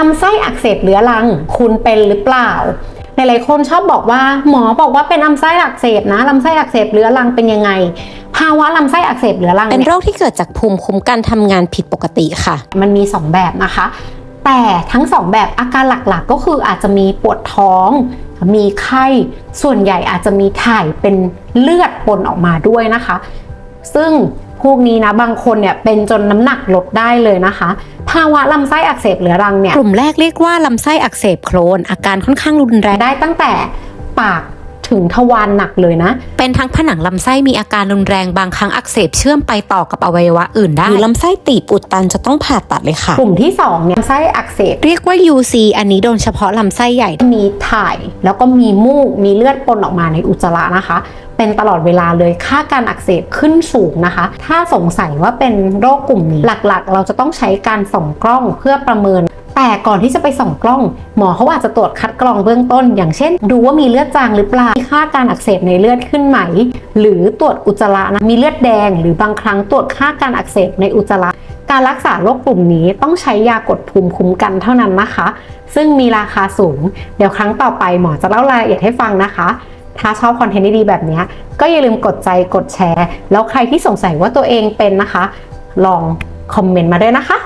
ลำไส้อักเสบเรื้อรัง คุณเป็นหรือเปล่า หลายๆคนชอบบอกว่าหมอบอกว่าเป็นลำไส้อักเสบนะลำไส้อักเสบเรื้อรังเป็นยังไง ภาวะลำไส้อักเสบเรื้อรังเป็นเนี่ยโรคที่เกิดจากภูมิคุ้มกันทำงานผิดปกติค่ะ มันมี 2 แบบนะคะ แต่ทั้ง 2 แบบอาการหลักๆ ก็คืออาจจะมีปวดท้อง มีไข้ส่วนใหญ่อาจจะมีถ่ายเป็นเลือดปนออกมาด้วยนะคะ ซึ่ง พวกนี้นะบางคนเนี่ยเป็นจนน้ำหนักลดได้เลยนะคะ ภาวะลำไส้อักเสบเรื้อรังเนี่ยกลุ่มแรกเรียกว่าลำไส้อักเสบโครนอาการค่อนข้างรุนแรงได้ตั้งแต่ปาก ถึงทวารหนักเลยนะ เป็นทั้งผนังลำไส้มีอาการรุนแรงบางครั้งอักเสบเชื่อมไปต่อกับอวัยวะอื่นได้หรือลำไส้ตีบอุดตันจะต้องผ่าตัดเลยค่ะ กลุ่มที่2เนี่ยไส้อักเสบ เรียกว่า UC อันนี้โดนเฉพาะลำไส้ใหญ่ มีถ่าย แล้วก็มีมูก มีเลือดปนออกมาในอุจจาระนะคะ เป็นตลอดเวลาเลยค่าการอักเสบขึ้นสูงนะคะ ถ้าสงสัยว่าเป็นโรคกลุ่มนี้หลักๆ เราจะต้องใช้การส่องกล้องเพื่อประเมิน แต่ก่อนที่จะไปส่องกล้อง หมอเขาอาจจะตรวจคัดกรองเบื้องต้น อย่างเช่น ดูว่ามีเลือดจางหรือเปล่ามีค่าการอักเสบในเลือดขึ้นไหม หรือตรวจอุจจาระนะมีเลือดแดง หรือบางครั้งตรวจค่าการอักเสบในอุจจาระการรักษาโรคกลุ่มนี้ต้องใช้ยากดภูมิคุ้มกันเท่านั้นนะคะ ซึ่งมีราคาสูง เดี๋ยวครั้งต่อไปหมอจะเล่ารายละเอียดให้ฟังนะคะ ถ้าชอบคอนเทนต์ดีๆแบบนี้ ก็อย่าลืมกดใจกดแชร์ แล้วใครที่สงสัยว่าตัวเองเป็นนะคะ ลองคอมเมนต์มาด้วยนะคะ